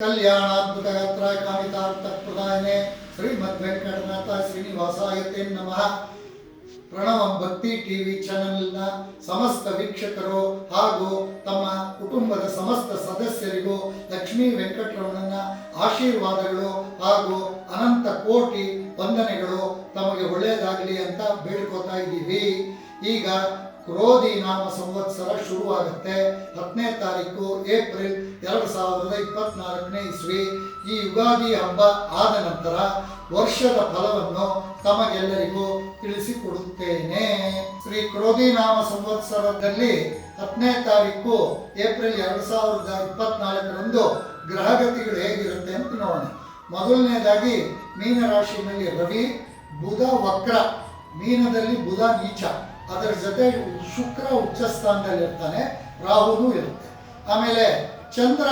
ಕಲ್ಯಾಣಾದ್ಭುತಗಾತ್ರ ಕಾಮಿತಾರ್ಥ ಪ್ರದಾಯನೆ ಶ್ರೀಮದ್ ವೆಂಕಟನಾಥ ಶ್ರೀನಿವಾಸಾಯತೆ ನಮಃ. ಪ್ರಣವಂ ಭಕ್ತಿ ಟಿವಿ ಚಾನೆಲ್ನ ಸಮಸ್ತ ವೀಕ್ಷಕರು ಹಾಗೂ ತಮ್ಮ ಕುಟುಂಬದ ಸಮಸ್ತ ಸದಸ್ಯರಿಗೂ ಲಕ್ಷ್ಮೀ ವೆಂಕಟರಮಣನ ಆಶೀರ್ವಾದಗಳು ಹಾಗೂ ಅನಂತ ಕೋಟಿ ವಂದನೆಗಳು ತಮಗೆ ಒಳ್ಳೆಯದಾಗಲಿ ಅಂತ ಬೇಡ್ಕೋತಾ ಇದ್ದೀವಿ. ಈಗ ಕ್ರೋಧಿ ನಾಮ ಸಂವತ್ಸರ ಶುರುವಾಗುತ್ತೆ. ಹತ್ತನೇ ತಾರೀಕು ಏಪ್ರಿಲ್ ಎರಡು ಸಾವಿರದ ಇಪ್ಪತ್ನಾಲ್ಕನೇ ಇಸ್ವಿ. ಈ ಯುಗಾದಿ ಹಬ್ಬ ಆದ ನಂತರ ವರ್ಷದ ಫಲವನ್ನು ತಮಗೆಲ್ಲರಿಗೂ ತಿಳಿಸಿಕೊಡುತ್ತೇನೆ. ಶ್ರೀ ಕ್ರೋಧಿ ನಾಮ ಸಂವತ್ಸರದಲ್ಲಿ ಹತ್ತನೇ ತಾರೀಕು ಏಪ್ರಿಲ್ ಎರಡು ಸಾವಿರದ ಇಪ್ಪತ್ನಾಲ್ಕರಂದು ಗ್ರಹಗತಿಗಳು ಹೇಗಿರುತ್ತೆ ಅಂತ ನೋಡೋಣ. ಮೊದಲನೇದಾಗಿ ಮೀನರಾಶಿಯಲ್ಲಿ ರವಿ, ಬುಧ ವಕ್ರ. ಮೀನದಲ್ಲಿ ಬುಧ ನೀಚ. ಅದರ ಜೊತೆ ಶುಕ್ರ ಉಚ್ಚ ಸ್ಥಾನದಲ್ಲಿ ಇರ್ತಾನೆ, ರಾಹುನು ಇರುತ್ತೆ. ಆಮೇಲೆ ಚಂದ್ರ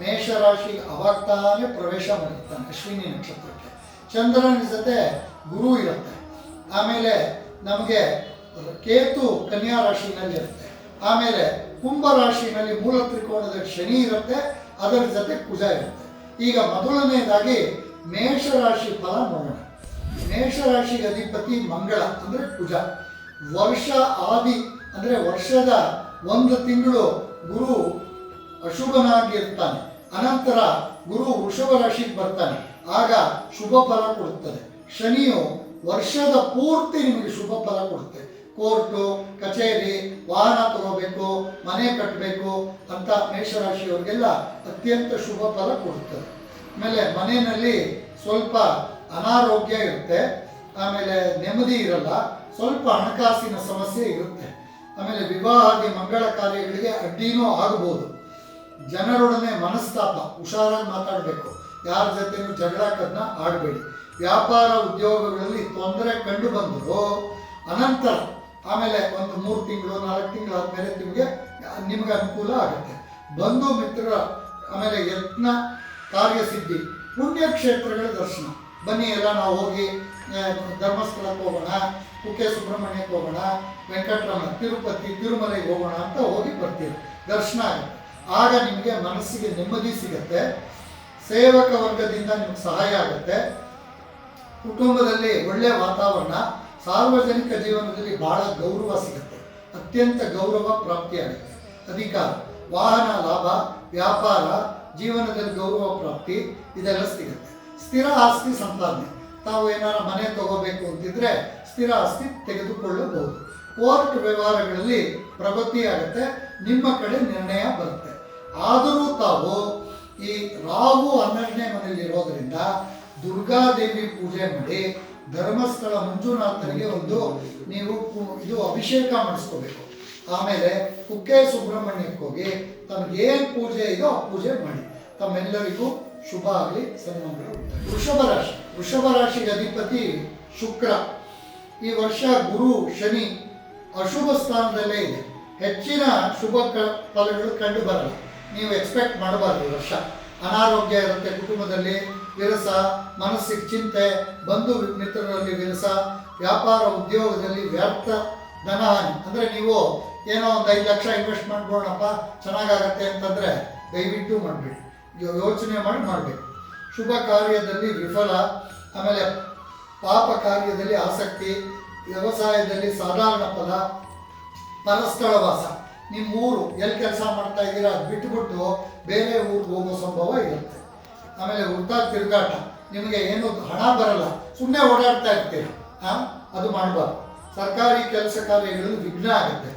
ಮೇಷರಾಶಿ ಅವಾಗ್ತಾನೆ ಪ್ರವೇಶ ಮಾಡಿರ್ತಾನೆ ಅಶ್ವಿನಿ ನಕ್ಷತ್ರಕ್ಕೆ. ಚಂದ್ರನ ಜೊತೆ ಗುರು ಇರುತ್ತೆ. ಆಮೇಲೆ ನಮಗೆ ಕೇತು ಕನ್ಯಾ ರಾಶಿನಲ್ಲಿ ಇರುತ್ತೆ. ಆಮೇಲೆ ಕುಂಭ ರಾಶಿನಲ್ಲಿ ಮೂಲ ತ್ರಿಕೋಣದ ಶನಿ ಇರುತ್ತೆ, ಅದರ ಜೊತೆ ಕುಜ ಇರುತ್ತೆ. ಈಗ ಮೊದಲನೇದಾಗಿ ಮೇಷರಾಶಿ ಫಲ ನೋಡೋಣ. ಮೇಷರಾಶಿ ಅಧಿಪತಿ ಮಂಗಳ ಅಂದರೆ ಕುಜ. ವರ್ಷ ಆದಿ, ಅಂದರೆ ವರ್ಷದ ಒಂದು ತಿಂಗಳು ಗುರು ಅಶುಭನಾಗಿರ್ತಾನೆ. ಅನಂತರ ಗುರು ವೃಷಭ ರಾಶಿಗೆ ಬರ್ತಾನೆ. ಆಗ ಶುಭ ಫಲ ಕೊಡುತ್ತದೆ ಶನಿಯು ವರ್ಷದ ಪೂರ್ತಿ ನಿಮಗೆ ಶುಭ ಫಲ ಕೊಡುತ್ತೆ. ಕೋರ್ಟು, ಕಚೇರಿ, ವಾಹನ ತಗೋಬೇಕು, ಮನೆ ಕಟ್ಟಬೇಕು ಅಂತ ಮೇಷರಾಶಿಯವರಿಗೆಲ್ಲ ಅತ್ಯಂತ ಶುಭ ಫಲ ಕೊಡುತ್ತದೆ ಆಮೇಲೆ ಮನೆಯಲ್ಲಿ ಸ್ವಲ್ಪ ಅನಾರೋಗ್ಯ ಇರುತ್ತೆ. ಆಮೇಲೆ ನೆಮ್ಮದಿ ಇರಲ್ಲ. ಸ್ವಲ್ಪ ಹಣಕಾಸಿನ ಸಮಸ್ಯೆ ಇರುತ್ತೆ. ಆಮೇಲೆ ವಿವಾಹಾದಿ ಮಂಗಳ ಕಾರ್ಯಗಳಿಗೆ ಅಡ್ಡಿನೂ ಆಗಬಹುದು ಜನರೊಡನೆ ಮನಸ್ತಾಪ, ಹುಷಾರಾಗಿ ಮಾತಾಡಬೇಕು. ಯಾರ ಜೊತೆನೂ ಜಗಳ ಕದನ ಆಡಬೇಡಿ ವ್ಯಾಪಾರ ಉದ್ಯೋಗಗಳಲ್ಲಿ ತೊಂದರೆ ಕಂಡು ಬಂದರೂ ಅನಂತರ ಆಮೇಲೆ ಒಂದು ಮೂರು ತಿಂಗಳು, ನಾಲ್ಕು ತಿಂಗಳು ಆದಮೇಲೆ ನಿಮಗೆ ನಿಮಗೆ ಅನುಕೂಲ ಆಗುತ್ತೆ. ಬಂಧು ಮಿತ್ರರ ಆಮೇಲೆ ಯತ್ನ, ಕಾರ್ಯಸಿದ್ಧಿ, ಪುಣ್ಯಕ್ಷೇತ್ರಗಳ ದರ್ಶನ. ಬನ್ನಿ ಎಲ್ಲ ನಾವು ಹೋಗಿ ಧರ್ಮಸ್ಥಳಕ್ಕೆ ಹೋಗೋಣ. ಕುಕ್ಕೆ ಸುಬ್ರಹ್ಮಣ್ಯಕ್ಕೆ ಹೋಗೋಣ, ವೆಂಕಟರಮಣ ತಿರುಪತಿ, ತಿರುಮಲೆಗೆ ಹೋಗೋಣ ಅಂತ ಹೋಗಿ ಬರ್ತೀವಿ ದರ್ಶನ ಆಗುತ್ತೆ. ಆಗ ನಿಮಗೆ ಮನಸ್ಸಿಗೆ ನೆಮ್ಮದಿ ಸಿಗುತ್ತೆ. ಸೇವಕ ವರ್ಗದಿಂದ ನಿಮ್ಗೆ ಸಹಾಯ ಆಗುತ್ತೆ. ಕುಟುಂಬದಲ್ಲಿ ಒಳ್ಳೆಯ ವಾತಾವರಣ, ಸಾರ್ವಜನಿಕ ಜೀವನದಲ್ಲಿ ಬಹಳ ಗೌರವ ಸಿಗುತ್ತೆ. ಅತ್ಯಂತ ಗೌರವ ಪ್ರಾಪ್ತಿಯಾಗುತ್ತೆ ಅಧಿಕಾರ, ವಾಹನ ಲಾಭ, ವ್ಯಾಪಾರ, ಜೀವನದಲ್ಲಿ ಗೌರವ ಪ್ರಾಪ್ತಿ, ಇದೆಲ್ಲ ಸಿಗುತ್ತೆ. ಸ್ಥಿರ ಆಸ್ತಿ ಸಂಪಾದನೆ. ತಾವು ಏನಾರ ಮನೆ ತಗೋಬೇಕು ಅಂತಿದ್ರೆ ಸ್ಥಿರ ಆಸ್ತಿ ತೆಗೆದುಕೊಳ್ಳಬಹುದು. ಕೋರ್ಟ್ ವ್ಯವಹಾರಗಳಲ್ಲಿ ಪ್ರಗತಿ ಆಗುತ್ತೆ, ನಿಮ್ಮ ಕಡೆ ನಿರ್ಣಯ ಬರುತ್ತೆ. ಆದರೂ ತಾವು ಈ ರಾಹು ಹನ್ನೆರಡನೇ ಮನೆಯಲ್ಲಿ ಇರೋದ್ರಿಂದ ದುರ್ಗಾದೇವಿ ಪೂಜೆ ಮಾಡಿ ಧರ್ಮಸ್ಥಳ ಮಂಜುನಾಥನಿಗೆ ಒಂದು ನೀವು ಇದು ಅಭಿಷೇಕ ಮಾಡಿಸ್ಕೋಬೇಕು. ಆಮೇಲೆ ಕುಕ್ಕೆ ಸುಬ್ರಹ್ಮಣ್ಯಕ್ಕೆ ಹೋಗಿ ತಮಗೇನು ಪೂಜೆ ಇದೋ ಆ ಪೂಜೆ ಮಾಡಿ. ತಮ್ಮೆಲ್ಲರಿಗೂ ಶುಭ ಆಗಲಿ, ಸನ್ಮಾನಗಳು. ವೃಷಭ ರಾಶಿ. ವೃಷಭ ರಾಶಿಗೆ ಅಧಿಪತಿ ಶುಕ್ರ. ಈ ವರ್ಷ ಗುರು, ಶನಿ ಅಶುಭ ಸ್ಥಾನದಲ್ಲೇ ಇದೆ. ಹೆಚ್ಚಿನ ಶುಭ ಫಲಗಳು ಕಂಡು ಬರಲ್ಲ. ನೀವು ಎಕ್ಸ್ಪೆಕ್ಟ್ ಮಾಡಬಾರ್ದು ಈ ವರ್ಷ. ಅನಾರೋಗ್ಯ ಇರುತ್ತೆ ಕುಟುಂಬದಲ್ಲಿ, ವಿರಸ, ಮನಸ್ಸಿಗೆ ಚಿಂತೆ, ಬಂಧು ಮಿತ್ರರಲ್ಲಿ ವಿರಸ, ವ್ಯಾಪಾರ ಉದ್ಯೋಗದಲ್ಲಿ ವ್ಯರ್ಥ ಧನಹಾನಿ ಅಂದರೆ ನೀವು ಏನೋ ಒಂದು ಐದು ಲಕ್ಷ ಇನ್ವೆಸ್ಟ್ ಮಾಡ್ಬೋಣಪ್ಪ ಚೆನ್ನಾಗಾಗತ್ತೆ ಅಂತಂದರೆ ದಯವಿಟ್ಟು ಮಾಡಬೇಡಿ. ಯೋಚನೆ ಮಾಡಿ ಮಾಡಬೇಕು ಶುಭ ಕಾರ್ಯದಲ್ಲಿ ವಿಫಲ. ಆಮೇಲೆ ಪಾಪ ಕಾರ್ಯದಲ್ಲಿ ಆಸಕ್ತಿ, ವ್ಯವಸಾಯದಲ್ಲಿ ಸಾಧಾರಣ ಫಲ ಪರಸ್ಥಳ ವಾಸ. ನಿಮ್ಮ ಊರು ಎಲ್ಲಿ ಕೆಲಸ ಮಾಡ್ತಾ ಇದ್ದೀರಾ ಅದು ಬಿಟ್ಟುಬಿಟ್ಟು ಬೇರೆ ಊರಿಗೆ ಹೋಗೋ ಸಂಭವ ಇರುತ್ತೆ. ಆಮೇಲೆ ವೃತ್ತ ತಿರುಗಾಟ, ನಿಮಗೆ ಏನು ಹಣ ಬರಲ್ಲ ಸುಮ್ಮನೆ ಓಡಾಡ್ತಾ ಇರ್ತೀರಿ? ಹಾಂ? ಅದು ಮಾಡಬಾರ್ದು. ಸರ್ಕಾರಿ ಕೆಲಸ ಕಾರ್ಯಗಳು ವಿಘ್ನ ಆಗುತ್ತೆ.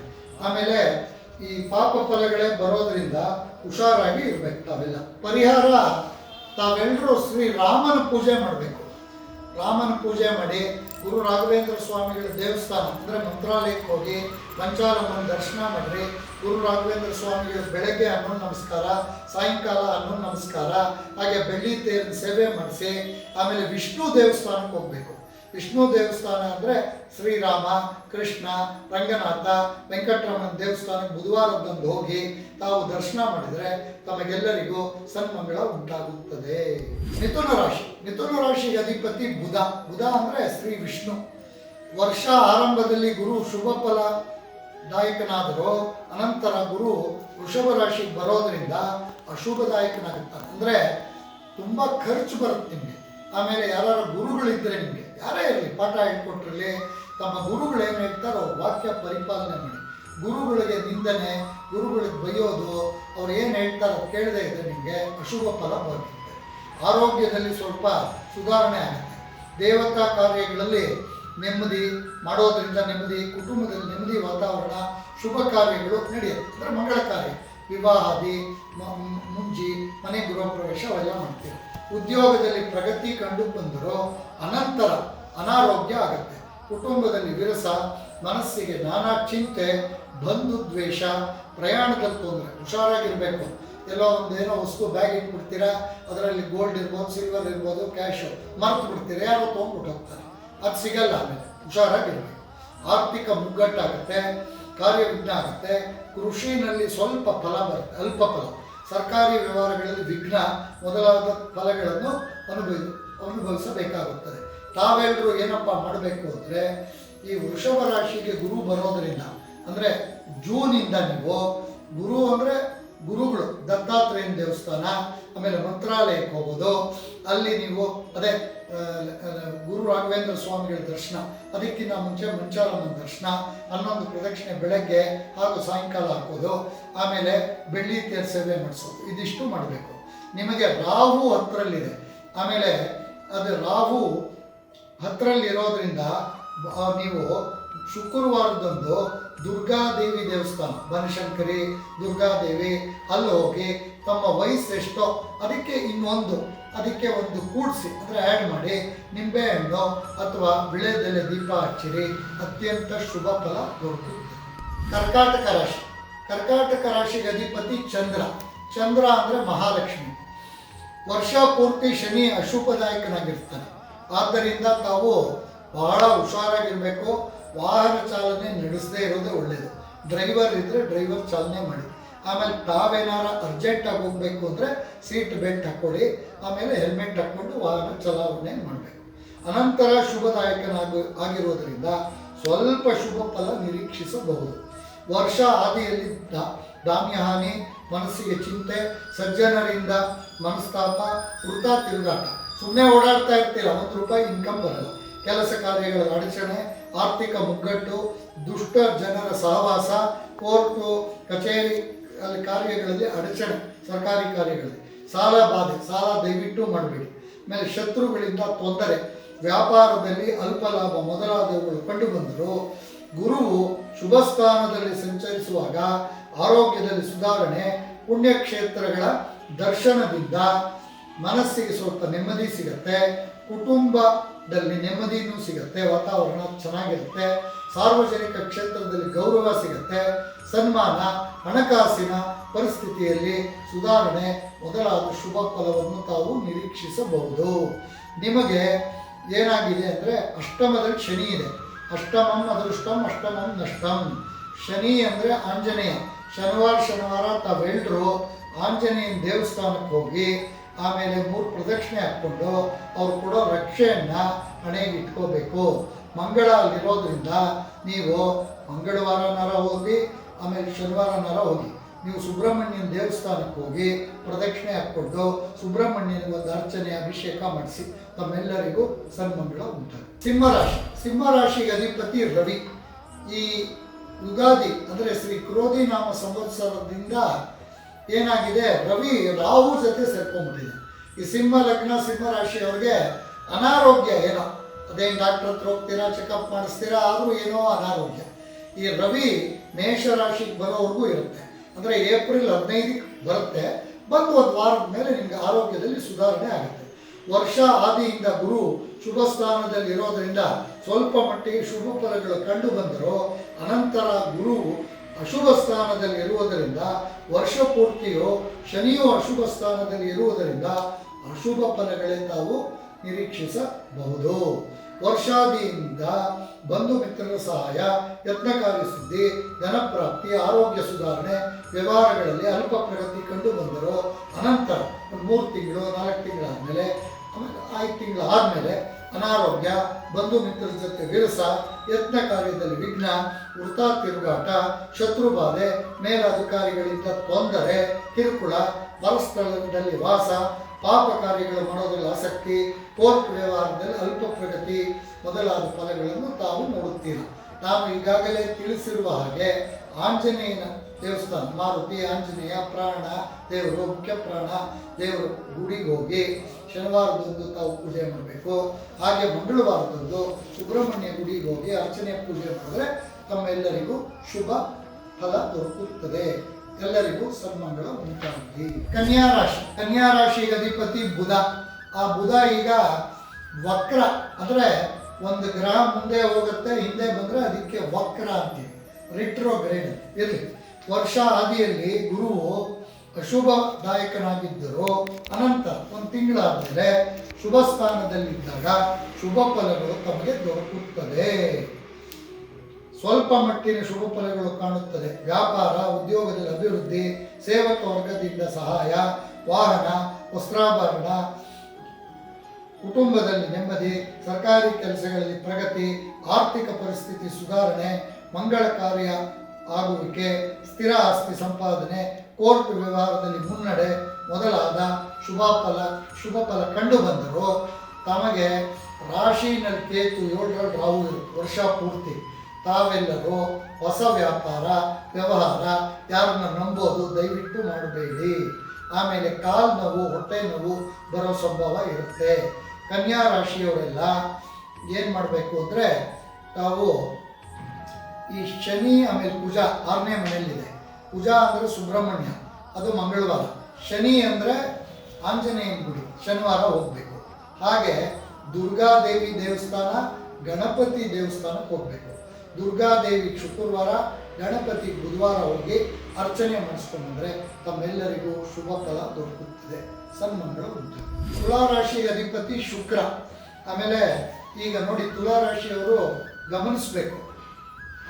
ಆಮೇಲೆ ಈ ಪಾಪ ಫಲಗಳೇ ಬರೋದ್ರಿಂದ ಹುಷಾರಾಗಿ ಇರಬೇಕು ತಾವೆಲ್ಲ. ಪರಿಹಾರ ತಾವೆಲ್ಲರೂ ಶ್ರೀ ರಾಮನ ಪೂಜೆ ಮಾಡಬೇಕು. ರಾಮನ ಪೂಜೆ ಮಾಡಿ ಗುರು ರಾಘವೇಂದ್ರ ಸ್ವಾಮಿಗಳ ದೇವಸ್ಥಾನ, ಅಂದರೆ ಮಂತ್ರಾಲಯಕ್ಕೆ ಹೋಗಿ ಪಂಚಾಲಮ್ಮನ ದರ್ಶನ ಮಾಡಿರಿ. ಗುರು ರಾಘವೇಂದ್ರ ಸ್ವಾಮಿಗಳ ಬೆಳಗ್ಗೆ ಹನ್ನೊಂದು ನಮಸ್ಕಾರ, ಸಾಯಂಕಾಲ ಹನ್ನೊಂದು ನಮಸ್ಕಾರ, ಹಾಗೆ ಬೆಳ್ಳಿ ತೇರಿನ ಸೇವೆ ಮಾಡಿಸಿ, ಆಮೇಲೆ ವಿಷ್ಣು ದೇವಸ್ಥಾನಕ್ಕೆ ಹೋಗಬೇಕು. ವಿಷ್ಣು ದೇವಸ್ಥಾನ ಅಂದರೆ ಶ್ರೀರಾಮ, ಕೃಷ್ಣ, ರಂಗನಾಥ, ವೆಂಕಟರಮಣ ದೇವಸ್ಥಾನಕ್ಕೆ ಬುಧವಾರದಂದು ಹೋಗಿ ತಾವು ದರ್ಶನ ಮಾಡಿದರೆ ತಮಗೆಲ್ಲರಿಗೂ ಸನ್ಮಂಗಳ ಉಂಟಾಗುತ್ತದೆ. ಮಿಥುನ ರಾಶಿ. ಮಿಥುನ ರಾಶಿ ಅಧಿಪತಿ ಬುಧ. ಬುಧ ಅಂದರೆ ಶ್ರೀ ವಿಷ್ಣು. ವರ್ಷ ಆರಂಭದಲ್ಲಿ ಗುರು ಶುಭ ಫಲ ದಾಯಕನಾದರೂ ಅನಂತರ ಗುರು ವೃಷಭ ರಾಶಿಗೆ ಬರೋದರಿಂದ ಅಶುಭದಾಯಕನಾಗುತ್ತಾನೆ. ಅಂದರೆ ತುಂಬ ಖರ್ಚು ಬರುತ್ತೆ ನಿಮಗೆ. ಆಮೇಲೆ ಯಾರು ಗುರುಗಳಿದ್ದರೆ ನಿಮಗೆ ಯಾರೇ ಇರಲಿ ಪಾಠ ಹೇಳ್ಕೊಟ್ರಲ್ಲಿ ತಮ್ಮ ಗುರುಗಳು ಏನು ಹೇಳ್ತಾರೋ ವಾಕ್ಯ ಪರಿಪಾಲನೆ ಮಾಡಿ. ಗುರುಗಳಿಗೆ ನಿಂದನೆ, ಗುರುಗಳಿಗೆ ಬೈಯೋದು, ಅವ್ರು ಏನು ಹೇಳ್ತಾರೋ ಕೇಳದೇ ಇದ್ದರೆ ನಿಮಗೆ ಅಶುಭ ಫಲ ಬರುತ್ತೆ. ಆರೋಗ್ಯದಲ್ಲಿ ಸ್ವಲ್ಪ ಸುಧಾರಣೆ ಆಗುತ್ತೆ. ದೇವತಾ ಕಾರ್ಯಗಳಲ್ಲಿ ನೆಮ್ಮದಿ ಮಾಡೋದರಿಂದ ನೆಮ್ಮದಿ, ಕುಟುಂಬದಲ್ಲಿ ನೆಮ್ಮದಿ ವಾತಾವರಣ, ಶುಭ ಕಾರ್ಯಗಳು ನಡೆಯುತ್ತೆ. ಅಂದರೆ ಮಂಗಳ ಕಾರ್ಯ. ವಿವಾಹಾದಿ ಮುಂಜಿ ಮನೆ ಗೃಹ ಪ್ರವೇಶ ಅವೆಲ್ಲ ಮಾಡ್ತೀವಿ. ಉದ್ಯೋಗದಲ್ಲಿ ಪ್ರಗತಿ ಕಂಡು ಬಂದರೂ ಅನಂತರ ಅನಾರೋಗ್ಯ ಆಗುತ್ತೆ. ಕುಟುಂಬದಲ್ಲಿ ವಿರಸ, ಮನಸ್ಸಿಗೆ ನಾನಾ ಚಿಂತೆ, ಬಂಧು ದ್ವೇಷ, ಪ್ರಯಾಣದಲ್ಲಿ ತೊಂದರೆ, ಹುಷಾರಾಗಿರಬೇಕು. ಎಲ್ಲೋ ಒಂದು ಏನೋ ವಸ್ತು ಬ್ಯಾಗ್ ಇಟ್ಬಿಡ್ತೀರಾ, ಅದರಲ್ಲಿ ಗೋಲ್ಡ್ ಇರ್ಬೋದು ಸಿಲ್ವರ್ ಇರ್ಬೋದು ಕ್ಯಾಶು ಮರ್ತು ಬಿಡ್ತೀರಾ, ಯಾರೋ ತೊಗೊಂಡ್ಬಿಟ್ಟು ಹೋಗ್ತಾರೆ. ಅದು ಸಿಗಲ್ಲ ಆಮೇಲೆ, ಹುಷಾರಾಗಿರಬೇಕು. ಆರ್ಥಿಕ ಮುಗ್ಗಟ್ಟಾಗುತ್ತೆ, ಕಾರ್ಯವಿಘ್ನ ಆಗುತ್ತೆ, ಕೃಷಿನಲ್ಲಿ ಸ್ವಲ್ಪ ಫಲ ಬರುತ್ತೆ, ಅಲ್ಪ ಫಲ. ಸರ್ಕಾರಿ ವ್ಯವಹಾರಗಳಲ್ಲಿ ವಿಘ್ನ ಮೊದಲಾದ ಫಲಗಳನ್ನು ಅನುಭವಿ ಅನುಭವಿಸಬೇಕಾಗುತ್ತದೆ. ತಾವೆಲ್ಲರೂ ಏನಪ್ಪ ಮಾಡಬೇಕು ಅಂದರೆ, ಈ ವೃಷಭ ರಾಶಿಗೆ ಗುರು ಬರೋದರಿಂದ, ಅಂದರೆ ಜೂನಿಂದ ನೀವು, ಗುರು ಅಂದರೆ ಗುರುಗಳು ದತ್ತಾತ್ರೇಯನ ದೇವಸ್ಥಾನ, ಆಮೇಲೆ ಮಂತ್ರಾಲಯಕ್ಕೆ ಹೋಗೋದು. ಅಲ್ಲಿ ನೀವು, ಅದೇ ಗುರು ರಾಘವೇಂದ್ರ ಸ್ವಾಮಿಗಳ ದರ್ಶನ. ಅದಕ್ಕಿಂತ ಮುಂಚೆ ಮಂಚಾರಮ್ಮನ ದರ್ಶನ, ಹನ್ನೊಂದು ಪ್ರದಕ್ಷಿಣೆ ಬೆಳಗ್ಗೆ ಹಾಗೂ ಸಾಯಂಕಾಲ ಹಾಕೋದು. ಆಮೇಲೆ ಬೆಳ್ಳಿ ತೇರ್ ಸೇವೆ ಮಾಡಿಸೋದು. ಇದಿಷ್ಟು ಮಾಡಬೇಕು. ನಿಮಗೆ ರಾಹು ಹತ್ತರಲ್ಲಿದೆ ಆಮೇಲೆ, ಅದು ರಾಹು ಹತ್ರಲ್ಲಿರೋದ್ರಿಂದ ನೀವು ಶುಕ್ರವಾರದಂದು ದುರ್ಗಾದೇವಿ ದೇವಸ್ಥಾನ. ಬನಶಂಕರಿ ದುರ್ಗಾದೇವಿ, ಅಲ್ಲಿ ಹೋಗಿ ತಮ್ಮ ವಯಸ್ಸು ಎಷ್ಟೋ, ಅದಕ್ಕೆ ಇನ್ನೊಂದು, ಅದಕ್ಕೆ ಒಂದು ಕೂಡಿಸಿ, ಅಂದರೆ ಆ್ಯಡ್ ಮಾಡಿ ನಿಂಬೆಹಣ್ಣು ಅಥವಾ ವಿಳೆದೆಲೆ ದೀಪ ಹಚ್ಚಿರಿ. ಅತ್ಯಂತ ಶುಭ ಫಲ ದೊರಕುತ್ತೆ ಕರ್ಕಾಟಕ ರಾಶಿ. ಕರ್ಕಾಟಕ ರಾಶಿಗೆ ಅಧಿಪತಿ ಚಂದ್ರ. ಚಂದ್ರ ಅಂದರೆ ಮಹಾಲಕ್ಷ್ಮಿ. ವರ್ಷ ಪೂರ್ತಿ ಶನಿ ಅಶುಭದಾಯಕನಾಗಿರ್ತಾನೆ. ಆದ್ದರಿಂದ ತಾವು ಬಹಳ ಹುಷಾರಾಗಿರಬೇಕು. ವಾಹನ ಚಾಲನೆ ನಡೆಸದೇ ಇರೋದೇ ಒಳ್ಳೆಯದು ಡ್ರೈವರ್ ಇದ್ದರೆ ಡ್ರೈವರ್ ಚಾಲನೆ ಮಾಡಿ. ಆಮೇಲೆ ತಾವೇನಾರ ಅರ್ಜೆಂಟಾಗಿ ಹೋಗಬೇಕು ಅಂದರೆ ಸೀಟ್ ಬೆಲ್ಟ್ ಹಾಕ್ಕೊಳ್ಳಿ ಆಮೇಲೆ ಹೆಲ್ಮೆಟ್ ಹಾಕ್ಕೊಂಡು ವಾಹನ ಚಲಾವಣೆ ಮಾಡಬೇಕು. ಅನಂತರ ಶುಭದಾಯಕನಾಗ ಆಗಿರೋದರಿಂದ ಸ್ವಲ್ಪ ಶುಭ ಫಲ ನಿರೀಕ್ಷಿಸಬಹುದು. ವರ್ಷ ಆದಿಯಲ್ಲಿ ದಾ- ಧಾನ್ಯ ಹಾನಿ ಮನಸ್ಸಿಗೆ ಚಿಂತೆ, ಸಜ್ಜನರಿಂದ ಮನಸ್ತಾಪ, ವೃಥಾ ತಿರುಗಾಟ. ಸುಮ್ಮನೆ ಓಡಾಡ್ತಾ ಇರ್ತೀರ, ಒಂದು ರೂಪಾಯಿ ಇನ್ಕಮ್ ಬರಲ್ಲ. ಕೆಲಸ ಕಾರ್ಯಗಳ ಅಡಚಣೆ ಆರ್ಥಿಕ ಮುಗ್ಗಟ್ಟು, ದುಷ್ಟ ಜನರ ಸಹವಾಸ, ಕೋರ್ಟು, ಕಚೇರಿ ಕಾರ್ಯಗಳಲ್ಲಿ ಅಡಚಣೆ, ಸರ್ಕಾರಿ ಕಾರ್ಯಗಳಲ್ಲಿ. ಸಾಲ ಬಾಧೆ, ಸಾಲ ದಯವಿಟ್ಟು ಮಾಡಬೇಡಿ. ಆಮೇಲೆ ಶತ್ರುಗಳಿಂದ ತೊಂದರೆ. ವ್ಯಾಪಾರದಲ್ಲಿ ಅಲ್ಪ ಲಾಭ ಮೊದಲಾದವುಗಳು ಕಂಡುಬಂದರು ಗುರುವು ಶುಭ ಸ್ಥಾನದಲ್ಲಿ ಸಂಚರಿಸುವಾಗ ಆರೋಗ್ಯದಲ್ಲಿ ಸುಧಾರಣೆ, ಪುಣ್ಯಕ್ಷೇತ್ರಗಳ ದರ್ಶನದಿಂದ ಮನಸ್ಸಿಗೆ ಸ್ವಲ್ಪ ನೆಮ್ಮದಿ ಸಿಗುತ್ತೆ. ಕುಟುಂಬದಲ್ಲಿ ನೆಮ್ಮದಿನೂ ಸಿಗುತ್ತೆ, ವಾತಾವರಣ ಚೆನ್ನಾಗಿರುತ್ತೆ, ಸಾರ್ವಜನಿಕ ಕ್ಷೇತ್ರದಲ್ಲಿ ಗೌರವ ಸಿಗುತ್ತೆ, ಸನ್ಮಾನ, ಹಣಕಾಸಿನ ಪರಿಸ್ಥಿತಿಯಲ್ಲಿ ಸುಧಾರಣೆ ಮೊದಲಾದ ಶುಭ ಫಲವನ್ನು ತಾವು ನಿರೀಕ್ಷಿಸಬಹುದು. ನಿಮಗೆ ಏನಾಗಿದೆ ಅಂದರೆ ಅಷ್ಟಮದಲ್ಲಿ ಶನಿ ಇದೆ. ಅಷ್ಟಮಂ ಅದೃಷ್ಟಂ, ಅಷ್ಟಮಂ ನಷ್ಟಂ. ಶನಿ ಅಂದರೆ ಆಂಜನೇಯ. ಶನಿವಾರ ಶನಿವಾರ ತಾವೆಲ್ಲರೂ ಆಂಜನೇಯನ ದೇವಸ್ಥಾನಕ್ಕೆ ಹೋಗಿ ಆಮೇಲೆ ಮೂರು ಪ್ರದಕ್ಷಿಣೆ ಹಾಕ್ಕೊಂಡು ಅವ್ರು ಕೊಡೋ ರಕ್ಷೆಯನ್ನು ಹಣೆಗೆ ಇಟ್ಕೋಬೇಕು ಮಂಗಳ ಅಲ್ಲಿರೋದ್ರಿಂದ ನೀವು ಮಂಗಳವಾರನಾರ ಹೋಗಿ, ಆಮೇಲೆ ಶನಿವಾರನಾರ ಹೋಗಿ. ನೀವು ಸುಬ್ರಹ್ಮಣ್ಯನ ದೇವಸ್ಥಾನಕ್ಕೆ ಹೋಗಿ ಪ್ರದಕ್ಷಿಣೆ ಹಾಕ್ಕೊಂಡು ಸುಬ್ರಹ್ಮಣ್ಯನಿಗೆ ಒಂದು ಅರ್ಚನೆ ಅಭಿಷೇಕ ಮಾಡಿಸಿ ತಮ್ಮೆಲ್ಲರಿಗೂ ಸನ್ಮಂಗಳ ಉಂಟು. ಸಿಂಹರಾಶಿ. ಸಿಂಹರಾಶಿಗೆ ಅಧಿಪತಿ ರವಿ. ಈ ಯುಗಾದಿ ಅಂದರೆ ಶ್ರೀ ಕ್ರೋಧಿ ನಾಮ ಸಂವತ್ಸರದಿಂದ ಏನಾಗಿದೆ? ರವಿ ರಾಹು ಜೊತೆ ಸೇರ್ಕೊಂಡ್ಬಿಟ್ಟಿದೆ. ಈ ಸಿಂಹ ಲಗ್ನ, ಸಿಂಹ ರಾಶಿಯವ್ರಿಗೆ ಅನಾರೋಗ್ಯ ಏನೋ? ಅದೇನು ಡಾಕ್ಟರ್ ಹತ್ರ ಹೋಗ್ತೀರಾ ಚೆಕಪ್ ಮಾಡಿಸ್ತೀರಾ, ಆದರೂ ಏನೋ ಅನಾರೋಗ್ಯ. ಈ ರವಿ ಮೇಷರಾಶಿಗೆ ಬರೋವರೆಗೂ ಇರುತ್ತೆ. ಅಂದರೆ ಏಪ್ರಿಲ್ ಹದಿನೈದಕ್ಕೆ ಬರುತ್ತೆ. ಬಂದು ಒಂದು ವಾರದ ಮೇಲೆ ನಿಮಗೆ ಆರೋಗ್ಯದಲ್ಲಿ ಸುಧಾರಣೆ ಆಗುತ್ತೆ. ವರ್ಷ ಆದಿಯಿಂದ ಗುರು ಶುಭ ಸ್ಥಾನದಲ್ಲಿ ಇರೋದರಿಂದ ಸ್ವಲ್ಪ ಮಟ್ಟಿಗೆ ಶುಭ ಫಲಗಳು ಕಂಡು ಬಂದರೂ ಅನಂತರ ಗುರು ಅಶುಭ ಸ್ಥಾನದಲ್ಲಿ ಇರುವುದರಿಂದ, ವರ್ಷ ಪೂರ್ತಿಯು ಶನಿಯು ಅಶುಭ ಸ್ಥಾನದಲ್ಲಿ ಇರುವುದರಿಂದ ಅಶುಭ ಫಲಗಳೇ ತಾವು ನಿರೀಕ್ಷಿಸಬಹುದು. ವರ್ಷಾದಿಯಿಂದ ಬಂಧು ಮಿತ್ರರ ಸಹಾಯ ಯತ್ನಕಾರಿ ಸುದ್ದಿ, ಧನಪ್ರಾಪ್ತಿ, ಆರೋಗ್ಯ ಸುಧಾರಣೆ, ವ್ಯವಹಾರಗಳಲ್ಲಿ ಅಲ್ಪ ಪ್ರಗತಿ ಕಂಡು ಬಂದರೂ ಅನಂತರ ಮೂರು ತಿಂಗಳು, ನಾಲ್ಕು ತಿಂಗಳಾದಮೇಲೆ ಆಮೇಲೆ ಐದು ತಿಂಗಳು ಆದಮೇಲೆ ಅನಾರೋಗ್ಯ, ಬಂಧು ಮಿತ್ರರ ಜೊತೆ ವಿರಸ, ಯತ್ನ ಕಾರ್ಯದಲ್ಲಿ ವಿಘ್ನ ವೃತ ತಿರುಗಾಟ, ಶತ್ರುಬಾಧೆ, ಮೇಲಾಧಿಕಾರಿಗಳಿಂದ ತೊಂದರೆ, ಕಿರುಕುಳ ಪರಸ್ಥಳದಲ್ಲಿ ವಾಸ ಪಾಪ ಕಾರ್ಯಗಳು ಮಾಡೋದ್ರಲ್ಲಿ ಆಸಕ್ತಿ, ಕೋರ್ಟ್ ವ್ಯವಹಾರದಲ್ಲಿ ಅಲ್ಪ ಪ್ರಗತಿ ಮೊದಲಾದ ಫಲಗಳನ್ನು ತಾವು ನೋಡುತ್ತೀರಿ? ನಾವು ಈಗಾಗಲೇ ತಿಳಿಸಿರುವ ಹಾಗೆ ಆಂಜನೇಯನ ದೇವಸ್ಥಾನ, ಮಾರುತಿ, ಆಂಜನೇಯ, ಪ್ರಾಣ, ದೇವರು ಮುಖ್ಯ ಪ್ರಾಣ, ದೇವರು ಗುಡಿಗೆ ಹೋಗಿ ಶನಿವಾರದಂದು ತಾವು ಪೂಜೆ ಮಾಡಬೇಕು. ಹಾಗೆ ಮಂಗಳವಾರದಂದು ಸುಬ್ರಹ್ಮಣ್ಯ ಗುಡಿಗೆ ಹೋಗಿ ಅರ್ಚನೆ ಪೂಜೆ ಮಾಡಿದ್ರೆ ತಮ್ಮೆಲ್ಲರಿಗೂ ಶುಭ ಫಲ ದೊರಕುತ್ತದೆ. ಎಲ್ಲರಿಗೂ ಸನ್ಮಂಗಳ ಉಂಟಾಗಲಿ ಕನ್ಯಾ ರಾಶಿ. ಕನ್ಯಾ ರಾಶಿಗೆ ಅಧಿಪತಿ ಬುಧ. ಆ ಬುಧ ಈಗ ವಕ್ರ. ಅಂದರೆ ಒಂದು ಗ್ರಹ ಮುಂದೆ ಹೋಗುತ್ತೆ, ಹಿಂದೆ ಬಂದ್ರೆ ಅದಕ್ಕೆ ವಕ್ರ ಅಂತೀವಿ. ರಿಟ್ರೋಗ್ರೇಡ್ ಇರಲಿ. ವರ್ಷ ಆದಿಯಲ್ಲಿ ಗುರುವು ಅಶುಭದಾಯಕನಾಗಿದ್ದರು ಅನಂತರ ಒಂದು ತಿಂಗಳಾದ್ಮೇಲೆ ಶುಭ ಸ್ಥಾನದಲ್ಲಿದ್ದಾಗ ಶುಭ ಫಲಗಳು ತಮಗೆ ದೊರಕುತ್ತದೆ ಸ್ವಲ್ಪ ಮಟ್ಟಿನ ಶುಭ ಫಲಗಳು ಕಾಣುತ್ತದೆ. ವ್ಯಾಪಾರ ಉದ್ಯೋಗದಲ್ಲಿ ಅಭಿವೃದ್ಧಿ, ಸೇವಕ ವರ್ಗದಿಂದ ಸಹಾಯ, ವಾಹನ, ವಸ್ತ್ರಾಭರಣ, ಕುಟುಂಬದಲ್ಲಿ ನೆಮ್ಮದಿ, ಸರ್ಕಾರಿ ಕೆಲಸಗಳಲ್ಲಿ ಪ್ರಗತಿ, ಆರ್ಥಿಕ ಪರಿಸ್ಥಿತಿ ಸುಧಾರಣೆ, ಮಂಗಳ ಕಾರ್ಯ ಆಗುವಿಕೆ, ಸ್ಥಿರ ಆಸ್ತಿ ಸಂಪಾದನೆ, ಕೋರ್ಟ್ ವ್ಯವಹಾರದಲ್ಲಿ ಮುನ್ನಡೆ ಮೊದಲಾದ ಶುಭ ಫಲ ಶುಭ ಫಲ ಕಂಡು ಬಂದರೂ ತಮಗೆ ರಾಶಿನಲ್ಲಿ ಕೇತು ಏಳರಲ್ಲಿ ರಾಹು ವರ್ಷ ಪೂರ್ತಿ. ತಾವೆಲ್ಲರೂ ಹೊಸ ವ್ಯಾಪಾರ, ವ್ಯವಹಾರ, ಯಾರನ್ನ ನಂಬೋದು ದಯವಿಟ್ಟು ಮಾಡಬೇಡಿ. ಆಮೇಲೆ ಕಾಲು ನೋವು, ಹೊಟ್ಟೆ ನೋವು ಬರೋ ಸಂಭವ ಇರುತ್ತೆ. ಕನ್ಯಾ ರಾಶಿಯವರೆಲ್ಲ ಏನು ಮಾಡಬೇಕು ಅಂದರೆ ತಾವು ಈ ಶನಿ, ಆಮೇಲೆ ಪೂಜಾ ಆರನೇ ಮನೆಯಲ್ಲಿದೆ. ಪೂಜಾ ಅಂದರೆ ಸುಬ್ರಹ್ಮಣ್ಯ, ಅದು ಮಂಗಳವಾರ. ಶನಿ ಅಂದರೆ ಆಂಜನೇಯನ ಗುಡಿ, ಶನಿವಾರ ಹೋಗಬೇಕು. ಹಾಗೆ ದುರ್ಗಾದೇವಿ ದೇವಸ್ಥಾನ, ಗಣಪತಿ ದೇವಸ್ಥಾನಕ್ಕೆ ಹೋಗಬೇಕು. ದುರ್ಗಾದೇವಿ ಶುಕ್ರವಾರ ಗಣಪತಿ ಬುಧವಾರ ಹೋಗಿ ಅರ್ಚನೆ ಮಾಡಿಸ್ಕೊಂಡ್ರೆ ತಮ್ಮೆಲ್ಲರಿಗೂ ಶುಭ ಫಲ ದೊರಕುತ್ತದೆ. ಸನ್ಮಂಗಳ ಉಂಟು ತುಲಾ ರಾಶಿಯ ಅಧಿಪತಿ ಶುಕ್ರ. ಆಮೇಲೆ ಈಗ ನೋಡಿ ತುಲಾ ರಾಶಿಯವರು ಗಮನಿಸಬೇಕು.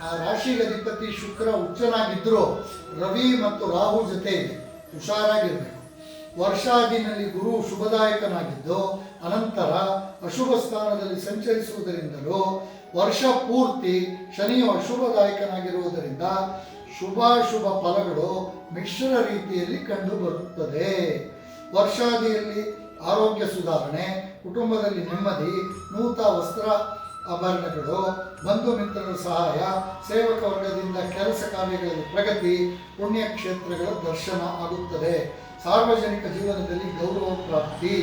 ಆ ರಾಶಿ ಅಧಿಪತಿ ಶುಕ್ರ ಉಚ್ಚನಾಗಿದ್ದರೂ ರವಿ ಮತ್ತು ರಾಹು ಜೊತೆ ಇದೆ ಹುಷಾರಾಗಿರ್ಬೇಕು. ವರ್ಷಾದಿನಲ್ಲಿ ಗುರು ಶುಭದಾಯಕನಾಗಿದ್ದು, ಅನಂತರ ಅಶುಭ ಸ್ಥಾನದಲ್ಲಿ ಸಂಚರಿಸುವುದರಿಂದಲೂ ವರ್ಷ ಪೂರ್ತಿ ಶನಿಯು ಅಶುಭದಾಯಕನಾಗಿರುವುದರಿಂದ ಶುಭಾಶುಭ ಫಲಗಳು ಮಿಶ್ರ ರೀತಿಯಲ್ಲಿ ಕಂಡು ಬರುತ್ತದೆ. ವರ್ಷಾದಿಯಲ್ಲಿ ಆರೋಗ್ಯ ಸುಧಾರಣೆ, ಕುಟುಂಬದಲ್ಲಿ ನೆಮ್ಮದಿ, ನೂತ ವಸ್ತ್ರ ಆಭರಣಗಳು, ಬಂಧು ಮಿತ್ರರ ಸಹಾಯ, ಸೇವಕ ವರ್ಗದಿಂದ ಕೆಲಸ ಕಾರ್ಯಗಳಲ್ಲಿ ಪ್ರಗತಿ, ಪುಣ್ಯಕ್ಷೇತ್ರಗಳ ದರ್ಶನ ಆಗುತ್ತದೆ. ಸಾರ್ವಜನಿಕ ಜೀವನದಲ್ಲಿ ಗೌರವ ಪ್ರಾಪ್ತಿ,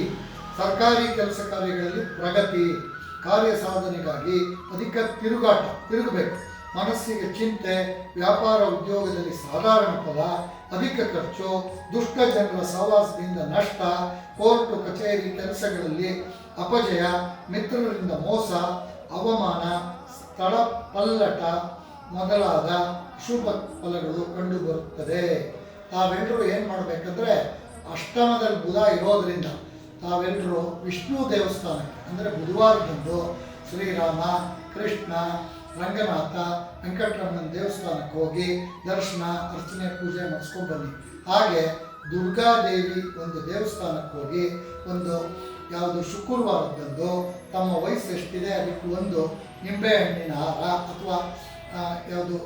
ಸರ್ಕಾರಿ ಕೆಲಸ ಕಾರ್ಯಗಳಲ್ಲಿ ಪ್ರಗತಿ, ಕಾರ್ಯ ಸಾಧನೆಗಾಗಿ ಅಧಿಕ ತಿರುಗಾಟ, ತಿರುಗಬೇಕು. ಮನಸ್ಸಿಗೆ ಚಿಂತೆ, ವ್ಯಾಪಾರ ಉದ್ಯೋಗದಲ್ಲಿ ಸಾಧಾರಣ ಫಲ, ಅಧಿಕ ಖರ್ಚು, ದುಷ್ಟ ಜನರ ಸಹವಾಸದಿಂದ ನಷ್ಟ, ಕೋರ್ಟ್, ಕಚೇರಿ ಕೆಲಸಗಳಲ್ಲಿ ಅಪಜಯ, ಮಿತ್ರರಿಂದ ಮೋಸ, ಅವಮಾನ, ಸ್ಥಳ ಪಲ್ಲಟ ಮೊದಲಾದ ಶುಭ ಫಲಗಳು ಕಂಡುಬರುತ್ತದೆ. ತಾವೆಲ್ಲರೂ ಏನು ಮಾಡಬೇಕಂದ್ರೆ ಅಷ್ಟಮದಲ್ಲಿ ಬುಧ ಇರೋದರಿಂದ ತಾವೆಲ್ಲರೂ ವಿಷ್ಣು ದೇವಸ್ಥಾನಕ್ಕೆ, ಅಂದರೆ ಬುಧವಾರದಂದು ಶ್ರೀರಾಮ, ಕೃಷ್ಣ, ರಂಗನಾಥ ವೆಂಕಟರಮಣನ ದೇವಸ್ಥಾನಕ್ಕೆ ಹೋಗಿ ದರ್ಶನ, ಅರ್ಚನೆ, ಪೂಜೆ ಮಾಡಿಸ್ಕೊಂಡು ಬನ್ನಿ. ಹಾಗೆ ದುರ್ಗಾದೇವಿ ಒಂದು ದೇವಸ್ಥಾನಕ್ಕೆ ಹೋಗಿ ಒಂದು ಯಾವುದು ಶುಕ್ರವಾರದಂದು ತಮ್ಮ ವಯಸ್ಸು ಎಷ್ಟಿದೆ ಅದಕ್ಕೆ ಒಂದು ನಿಂಬೆಹಣ್ಣಿನ ಹಾರ ಅಥವಾ ಯಾವುದು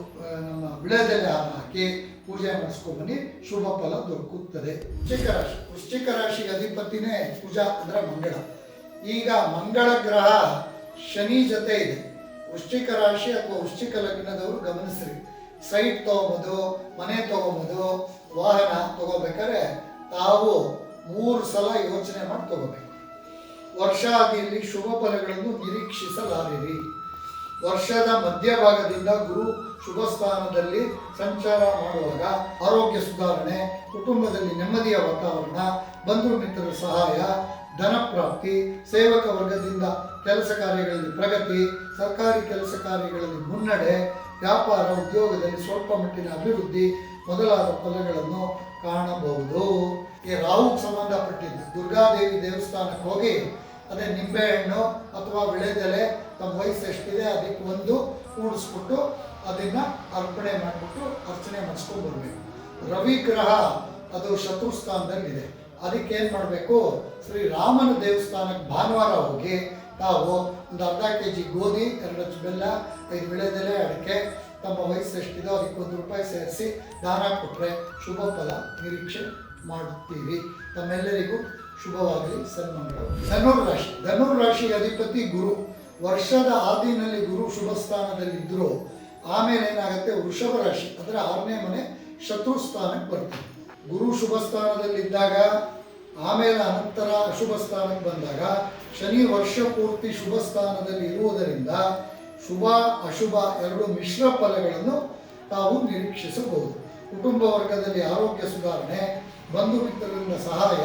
ನಮ್ಮ ಬಿಳೆದೆಲೆ ಹಾರ ಹಾಕಿ ಪೂಜೆ ಮಾಡಿಸ್ಕೊಂಡ್ಬನ್ನಿ ಶುಭ ಫಲ ದೊರಕುತ್ತದೆ. ವೃಶ್ಚಿಕ ರಾಶಿ ವೃಶ್ಚಿಕ ರಾಶಿ ಅಧಿಪತಿನೇ ಪೂಜಾ ಅಂದರೆ ಮಂಗಳ. ಈಗ ಮಂಗಳ ಗ್ರಹ ಶನಿ ಜೊತೆ ಇದೆ. ವೃಶ್ಚಿಕ ರಾಶಿ ಅಥವಾ ವೃಶ್ಚಿಕ ಲಗ್ನದವರು ಗಮನಿಸ್ರಿ. ಸೈಟ್ ತಗೊಂಬೋದು, ಮನೆ ತಗೊಂಬೋದು, ವಾಹನ ತಗೋಬೇಕಾದ್ರೆ ತಾವು ಮೂರು ಸಲ ಯೋಚನೆ ಮಾಡಿ ತಗೋಬೇಕು. ವರ್ಷಾದಿಯಲ್ಲಿ ಶುಭ ಫಲಗಳನ್ನು ನಿರೀಕ್ಷಿಸಲಾರಿರಿ. ವರ್ಷದ ಮಧ್ಯಭಾಗದಿಂದ ಗುರು ಶುಭ ಸ್ಥಾನದಲ್ಲಿ ಸಂಚಾರ ಮಾಡುವಾಗ ಆರೋಗ್ಯ ಸುಧಾರಣೆ, ಕುಟುಂಬದಲ್ಲಿ ನೆಮ್ಮದಿಯ ವಾತಾವರಣ, ಬಂಧು ಮಿತ್ರರ ಸಹಾಯ, ಧನ ಪ್ರಾಪ್ತಿ, ಸೇವಕ ವರ್ಗದಿಂದ ಕೆಲಸ ಕಾರ್ಯಗಳಲ್ಲಿ ಪ್ರಗತಿ, ಸರ್ಕಾರಿ ಕೆಲಸ ಕಾರ್ಯಗಳಲ್ಲಿ ಮುನ್ನಡೆ, ವ್ಯಾಪಾರ ಉದ್ಯೋಗದಲ್ಲಿ ಸ್ವಲ್ಪ ಮಟ್ಟಿನ ಅಭಿವೃದ್ಧಿ ಮೊದಲಾದ ಫಲಗಳನ್ನು ಕಾಣಬಹುದು. ಈ ರಾಹುಗೆ ಸಂಬಂಧಪಟ್ಟಿದ್ದು ದುರ್ಗಾದೇವಿ ದೇವಸ್ಥಾನಕ್ಕೆ ಹೋಗಿ ಅದೇ ನಿಂಬೆಹಣ್ಣು ಅಥವಾ ವಿಳೆದೆಲೆ ತಮ್ಮ ವಯಸ್ಸು ಎಷ್ಟಿದೆ ಅದಕ್ಕೆ ಒಂದು ಕೂಡಿಸ್ಬಿಟ್ಟು ಅದನ್ನು ಅರ್ಪಣೆ ಮಾಡಿಬಿಟ್ಟು ಅರ್ಚನೆ ಮಾಡಿಸ್ಕೊಂಡು ಬರಬೇಕು. ರವಿ ಗ್ರಹ ಅದು ಶತ್ರು ಸ್ಥಾನದಲ್ಲಿದೆ ಅದಕ್ಕೆ ಏನು ಮಾಡಬೇಕು? ಶ್ರೀ ರಾಮನ ದೇವಸ್ಥಾನಕ್ಕೆ ಭಾನುವಾರ ಹೋಗಿ ತಾವು ಒಂದು ಅರ್ಧ ಕೆ ಜಿ ಗೋಧಿ, ಎರಡು ಬೆಲ್ಲ, ಐದು ವಿಳೆದೆಲೆ ಅಡಿಕೆ, ತಮ್ಮ ವಯಸ್ಸು ಎಷ್ಟಿದೆ ಅದಕ್ಕೆ ಒಂದು ರೂಪಾಯಿ ಸೇರಿಸಿ ದಾನ ಕೊಟ್ಟರೆ ಶುಭ ಫಲ ನಿರೀಕ್ಷೆ ಮಾಡುತ್ತೀರಿ. ತಮ್ಮೆಲ್ಲರಿಗೂ ಶುಭವಾಗಲಿ. ಸನ್ಮಂಗಳ ಧನುರ್ ರಾಶಿ ಅಧಿಪತಿ ಗುರು. ವರ್ಷದ ಆದಿನಲ್ಲಿ ಗುರು ಶುಭ ಸ್ಥಾನದಲ್ಲಿದ್ದರೂ ಆಮೇಲೆ ಏನಾಗುತ್ತೆ? ವೃಷಭ ರಾಶಿ. ಅಂದರೆ ಆರನೇ ಮನೆ ಶತ್ರು ಸ್ಥಾನಕ್ಕೆ ಬರ್ತದೆ ಗುರು ಶುಭ ಸ್ಥಾನದಲ್ಲಿದ್ದಾಗ, ಆಮೇಲೆ ಅನಂತರ ಅಶುಭ ಸ್ಥಾನಕ್ಕೆ ಬಂದಾಗ, ಶನಿ ವರ್ಷ ಪೂರ್ತಿ ಶುಭ ಸ್ಥಾನದಲ್ಲಿ ಇರುವುದರಿಂದ ಶುಭ, ಅಶುಭ ಎರಡು ಮಿಶ್ರ ಫಲಗಳನ್ನು ತಾವು ನಿರೀಕ್ಷಿಸಬಹುದು. ಕುಟುಂಬ ವರ್ಗದಲ್ಲಿ ಆರೋಗ್ಯ ಸುಧಾರಣೆ, ಬಂಧು ಮಿತ್ರರಿಂದ ಸಹಾಯ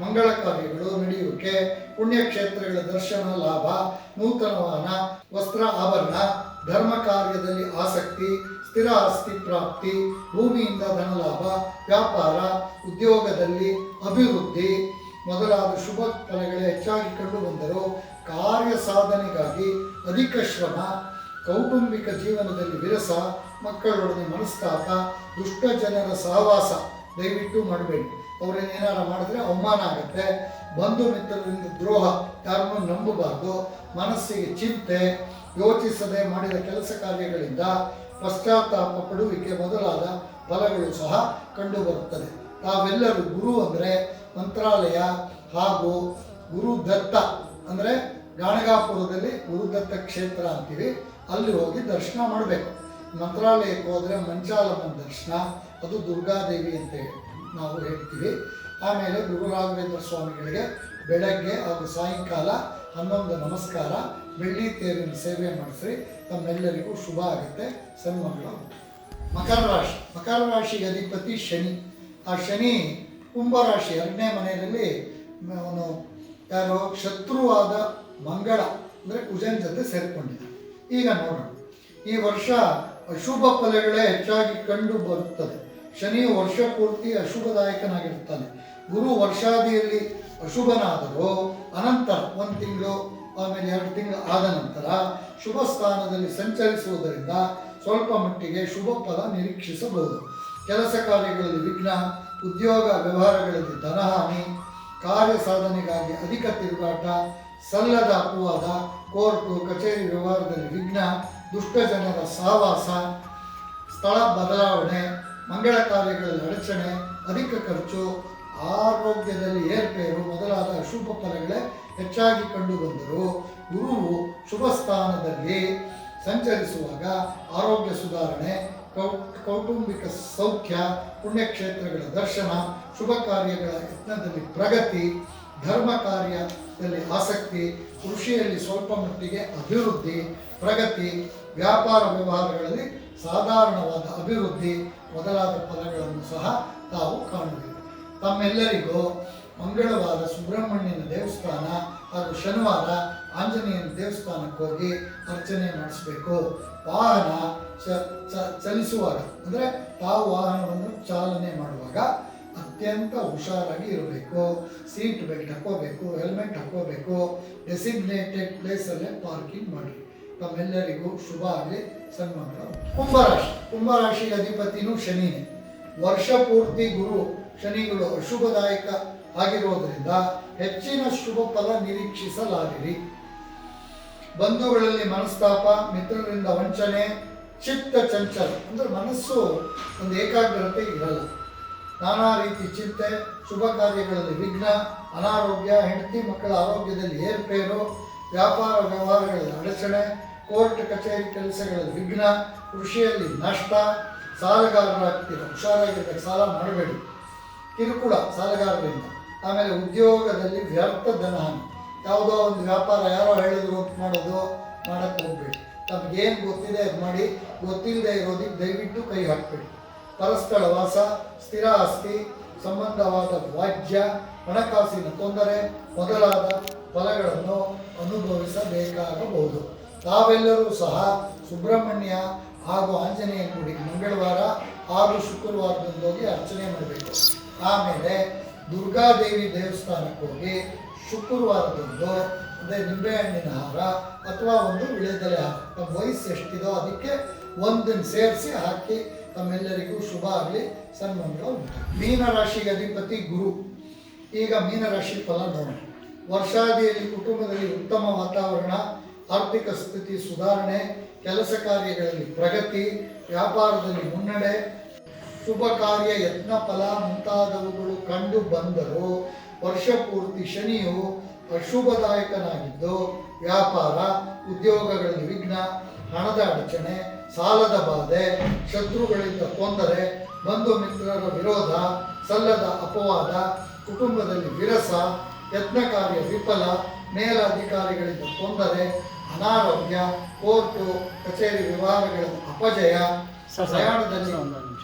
ಮಂಗಳ ಕಾರ್ಯಗಳು ನಡೆಯುವಿಕೆ, ಪುಣ್ಯಕ್ಷೇತ್ರಗಳ ದರ್ಶನ, ಲಾಭ ನೂತನ ವಾಹನ ವಸ್ತ್ರ ಆಭರಣ, ಧರ್ಮ ಕಾರ್ಯದಲ್ಲಿ ಆಸಕ್ತಿ, ಸ್ಥಿರ ಆಸ್ತಿ ಪ್ರಾಪ್ತಿ, ಭೂಮಿಯಿಂದ ಧನಲಾಭ, ವ್ಯಾಪಾರ, ಉದ್ಯೋಗದಲ್ಲಿ ಅಭಿವೃದ್ಧಿ ಮೊದಲಾದ ಶುಭ ಫಲಗಳೇ ಹೆಚ್ಚಾಗಿ ಕಂಡು ಬಂದರೂ ಕಾರ್ಯ ಸಾಧನೆಗಾಗಿ ಅಧಿಕ ಶ್ರಮ, ಕೌಟುಂಬಿಕ ಜೀವನದಲ್ಲಿ ವಿರಸ, ಮಕ್ಕಳೊಡನೆ ಮನಸ್ತಾಪ, ದುಷ್ಟ ಜನರ ಸಹವಾಸ ದಯವಿಟ್ಟು ಮಾಡಬೇಡಿ. ಅವ್ರನ್ನೇನಾರ ಮಾಡಿದ್ರೆ ಅವಮಾನ ಆಗುತ್ತೆ. ಬಂಧು ಮಿತ್ರರಿಂದ ದ್ರೋಹ, ಯಾರನ್ನು ನಂಬಬಾರ್ದು. ಮನಸ್ಸಿಗೆ ಚಿಂತೆ, ಯೋಚಿಸದೆ ಮಾಡಿದ ಕೆಲಸ ಕಾರ್ಯಗಳಿಂದ ಪಶ್ಚಾತ್ತಾಪ ಪಡುವಿಕೆ ಮೊದಲಾದ ಫಲಗಳು ಸಹ ಕಂಡುಬರುತ್ತದೆ. ತಾವೆಲ್ಲರೂ ಗುರು ಅಂದರೆ ಮಂತ್ರಾಲಯ ಹಾಗೂ ಗುರುದತ್ತ ಅಂದರೆ ಗಾಣಗಾಪುರದಲ್ಲಿ ಗುರುದತ್ತ ಕ್ಷೇತ್ರ ಅಂತೀವಿ. ಅಲ್ಲಿ ಹೋಗಿ ದರ್ಶನ ಮಾಡಬೇಕು. ಮಂತ್ರಾಲಯಕ್ಕೆ ಹೋದರೆ ಮಂಚಾಲಮ್ಮನ ದರ್ಶನ, ಅದು ದುರ್ಗಾದೇವಿ ಅಂತ ಹೇಳಿ. ನಾವು ಹೇಳ್ತೀವಿ. ಆಮೇಲೆ ಗುರು ರಾಘವೇಂದ್ರ ಸ್ವಾಮಿಗಳಿಗೆ ಬೆಳಗ್ಗೆ ಹಾಗೂ ಸಾಯಂಕಾಲ ಹನ್ನೊಂದು ನಮಸ್ಕಾರ, ಬೆಳ್ಳಿ ತೇರಿನ ಸೇವೆ ಮಾಡಿಸ್ರಿ. ತಮ್ಮೆಲ್ಲರಿಗೂ ಶುಭ ಆಗುತ್ತೆ. ಸನ್ಮಂಗಳ ಮಕರ ರಾಶಿ. ಮಕರ ರಾಶಿಗೆ ಅಧಿಪತಿ ಶನಿ. ಆ ಶನಿ ಕುಂಭರಾಶಿ ಎರಡನೇ ಮನೆಯಲ್ಲಿ, ಅವನು ಯಾರೋ ಶತ್ರುವಾದ ಮಂಗಳ, ಅಂದರೆ ಕುಜನ್ ಜೊತೆ ಸೇರಿಕೊಂಡಿದ್ದಾನೆ. ಈಗ ನೋಡೋಣ. ಈ ವರ್ಷ ಅಶುಭ ಫಲಗಳೇ ಹೆಚ್ಚಾಗಿ ಕಂಡು ಬರುತ್ತದೆ. ಶನಿಯು ವರ್ಷ ಪೂರ್ತಿ ಅಶುಭದಾಯಕನಾಗಿರುತ್ತಾನೆ. ಗುರು ವರ್ಷಾದಿಯಲ್ಲಿ ಅಶುಭನಾದರೂ ಅನಂತರ ಒಂದು ತಿಂಗಳು, ಆಮೇಲೆ ಎರಡು ತಿಂಗಳು ಆದ ನಂತರ ಶುಭ ಸ್ಥಾನದಲ್ಲಿ ಸಂಚರಿಸುವುದರಿಂದ ಸ್ವಲ್ಪ ಮಟ್ಟಿಗೆ ಶುಭ ಫಲ ನಿರೀಕ್ಷಿಸಬಹುದು. ಕೆಲಸ ಕಾರ್ಯಗಳಲ್ಲಿ ವಿಘ್ನ, ಉದ್ಯೋಗ ವ್ಯವಹಾರಗಳಲ್ಲಿ ಧನಹಾನಿ, ಕಾರ್ಯ ಸಾಧನೆಗಾಗಿ ಅಧಿಕ ತಿರುಗಾಟ, ಸಲ್ಲದ ಅಪವಾದ, ಕೋರ್ಟು, ಕಚೇರಿ ವ್ಯವಹಾರದಲ್ಲಿ ವಿಘ್ನ, ದುಷ್ಟ ಜನರ ಸಹವಾಸ, ಸ್ಥಳ ಬದಲಾವಣೆ ಮಂಗಳ ಕಾರ್ಯಗಳಲ್ಲಿ ಅಡಚಣೆ ಅಧಿಕ ಖರ್ಚು, ಆರೋಗ್ಯದಲ್ಲಿ ಏರ್ಪೇರು ಮೊದಲಾದ ಅಶುಭ ಫಲಗಳೇ ಹೆಚ್ಚಾಗಿ ಕಂಡುಬಂದರು. ಗುರುವು ಶುಭ ಸ್ಥಾನದಲ್ಲಿ ಸಂಚರಿಸುವಾಗ ಆರೋಗ್ಯ ಸುಧಾರಣೆ, ಕೌ- ಕೌಟುಂಬಿಕ ಸೌಖ್ಯ, ಪುಣ್ಯಕ್ಷೇತ್ರಗಳ ದರ್ಶನ, ಶುಭ ಕಾರ್ಯಗಳ ಯತ್ನದಲ್ಲಿ ಪ್ರಗತಿ, ಧರ್ಮ ಕಾರ್ಯದಲ್ಲಿ ಆಸಕ್ತಿ, ಕೃಷಿಯಲ್ಲಿ ಸ್ವಲ್ಪ ಮಟ್ಟಿಗೆ ಅಭಿವೃದ್ಧಿ, ಪ್ರಗತಿ, ವ್ಯಾಪಾರ ವ್ಯವಹಾರಗಳಲ್ಲಿ ಸಾಧಾರಣವಾದ ಅಭಿವೃದ್ಧಿ ಮೊದಲಾದ ಫಲಗಳನ್ನು ಸಹ ತಾವು ಕಾಣುವಿರಿ. ತಮ್ಮೆಲ್ಲರಿಗೂ ಮಂಗಳವಾರ ಸುಬ್ರಹ್ಮಣ್ಯನ ದೇವಸ್ಥಾನ ಹಾಗೂ ಶನಿವಾರ ಆಂಜನೇಯನ ದೇವಸ್ಥಾನಕ್ಕೆ ಹೋಗಿ ಅರ್ಚನೆ ನಡೆಸಬೇಕು ವಾಹನ ಚಲಿಸುವಾಗ, ಅಂದರೆ ತಾವು ವಾಹನವನ್ನು ಚಾಲನೆ ಮಾಡುವಾಗ ಅತ್ಯಂತ ಹುಷಾರಾಗಿ ಇರಬೇಕು. ಸೀಟ್ ಬೆಲ್ಟ್ ಹಾಕೋಬೇಕು, ಹೆಲ್ಮೆಟ್ ಹಾಕೋಬೇಕು, ಡೆಸಿಗ್ನೇಟೆಡ್ ಪ್ಲೇಸಲ್ಲೇ ಪಾರ್ಕಿಂಗ್ ಮಾಡಿ. ತಮ್ಮೆಲ್ಲರಿಗೂ ಶುಭ ಆಗಲಿ. ಸನ್ಮಾನ ಕುಂಭರಾಶಿ. ಕುಂಭರಾಶಿ ಅಧಿಪತಿನೂ ಶನಿನೇ. ವರ್ಷ ಪೂರ್ತಿ ಗುರು ಶನಿಗಳು ಅಶುಭದಾಯಕ ಆಗಿರುವುದರಿಂದ ಹೆಚ್ಚಿನ ಶುಭ ಫಲ ನಿರೀಕ್ಷಿಸಲಾಗಿರಿ. ಬಂಧುಗಳಲ್ಲಿ ಮನಸ್ತಾಪ, ಮಿತ್ರರಿಂದ ವಂಚನೆ, ಚಿತ್ತ ಚಂಚಲ. ಅಂದ್ರೆ ಮನಸ್ಸು ಒಂದು ಏಕಾಗ್ರತೆ ಇರಲ್ಲ. ನಾನಾ ರೀತಿ ಚಿಂತೆ, ಶುಭ ಕಾರ್ಯಗಳಲ್ಲಿ ವಿಘ್ನ, ಅನಾರೋಗ್ಯ, ಹೆಂಡತಿ ಮಕ್ಕಳ ಆರೋಗ್ಯದಲ್ಲಿ ಏರ್ಪೇರು, ವ್ಯಾಪಾರ ವ್ಯವಹಾರಗಳಲ್ಲಿ ಅಡಚಣೆ ಕೋರ್ಟ್, ಕಚೇರಿ ಕೆಲಸಗಳ ವಿಘ್ನ, ಕೃಷಿಯಲ್ಲಿ ನಷ್ಟ ಸಾಲಗಾರರಾಗ್ತೀರ ಹುಷಾರಾಗಿರ್ಬೇಕು, ಸಾಲ ಮಾಡಬೇಡಿ. ಕಿರುಕುಳ ಸಾಲಗಾರರಿಂದ. ಆಮೇಲೆ ಉದ್ಯೋಗದಲ್ಲಿ ವ್ಯರ್ಥ ಧನಹಾನಿ. ಯಾವುದೋ ಒಂದು ವ್ಯಾಪಾರ ಯಾರೋ ಹೇಳಿದ್ರು ಅಂತ ಮಾಡೋದು ಮಾಡಕ್ಕೆ ಹೋಗ್ಬೇಡಿ. ತಮಗೇನು ಗೊತ್ತಿದೆ ಅದು ಮಾಡಿ, ಗೊತ್ತಿಲ್ಲದೆ ಇರೋದಕ್ಕೆ ದಯವಿಟ್ಟು ಕೈ ಹಾಕಬೇಡಿ. ಪರಸ್ಥಳ ವಾಸ, ಸ್ಥಿರ ಆಸ್ತಿ, ಸಂಬಂಧವಾದ ವಾಜ್ಯ, ಹಣಕಾಸಿನ ತೊಂದರೆ ಮೊದಲಾದ ಫಲಗಳನ್ನು ಅನುಭವಿಸಬೇಕಾಗಬಹುದು. ತಾವೆಲ್ಲರೂ ಸಹ ಸುಬ್ರಹ್ಮಣ್ಯ ಹಾಗೂ ಆಂಜನೇಯ ಗುಡಿ ಮಂಗಳವಾರ ಹಾಗೂ ಶುಕ್ರವಾರದಂದು ಹೋಗಿ ಅರ್ಚನೆ ಮಾಡಬೇಕು. ಆಮೇಲೆ ದುರ್ಗಾದೇವಿ ದೇವಸ್ಥಾನಕ್ಕೆ ಹೋಗಿ ಶುಕ್ರವಾರದಂದು ಅಂದರೆ ನಿಂಬೆಹಣ್ಣಿನ ಹಾರ ಅಥವಾ ಒಂದು ವಿಳೆದೆಲೆ ಹಾರ ತಮ್ಮ ವಯಸ್ಸು ಎಷ್ಟಿದೋ ಅದಕ್ಕೆ ಒಂದನ್ನು ಸೇರಿಸಿ ಹಾಕಿ ತಮ್ಮೆಲ್ಲರಿಗೂ ಶುಭ ಆಗಲಿ ಸನ್ಮಾನ ಉಂಟು. ಮೀನರಾಶಿಗೆ ಅಧಿಪತಿ ಗುರು. ಈಗ ಮೀನರಾಶಿ ಫಲ ನೋಡೋಣ. ವರ್ಷಾದಿಯಲ್ಲಿ ಕುಟುಂಬದಲ್ಲಿ ಉತ್ತಮ ವಾತಾವರಣ ಆರ್ಥಿಕ ಸ್ಥಿತಿ ಸುಧಾರಣೆ, ಕೆಲಸ ಕಾರ್ಯಗಳಲ್ಲಿ ಪ್ರಗತಿ, ವ್ಯಾಪಾರದಲ್ಲಿ ಮುನ್ನಡೆ, ಶುಭ ಕಾರ್ಯ, ಯತ್ನ ಫಲ ಮುಂತಾದವುಗಳು ಕಂಡು ಬಂದರೂ ವರ್ಷ ಪೂರ್ತಿ ಶನಿಯು ಅಶುಭದಾಯಕನಾಗಿದ್ದು, ವ್ಯಾಪಾರ, ಉದ್ಯೋಗಗಳಲ್ಲಿ ವಿಘ್ನ, ಹಣದ ಅಡಚಣೆ, ಸಾಲದ ಬಾಧೆ, ಶತ್ರುಗಳಿಂದ ತೊಂದರೆ, ಬಂಧು ಮಿತ್ರರ ವಿರೋಧ, ಸಲ್ಲದ ಅಪವಾದ, ಕುಟುಂಬದಲ್ಲಿ ವಿರಸ, ಯತ್ನ ಕಾರ್ಯ ವಿಫಲ, ಮೇಲಧಿಕಾರಿಗಳಿಂದ ತೊಂದರೆ ಅನಾರೋಗ್ಯ ಕೋರ್ಟು ಕಚೇರಿ ವ್ಯವಹಾರಗಳ ಅಪಜಯ ಪ್ರಯಾಣದಲ್ಲಿ ಒಂದು ನಿಮಿಷ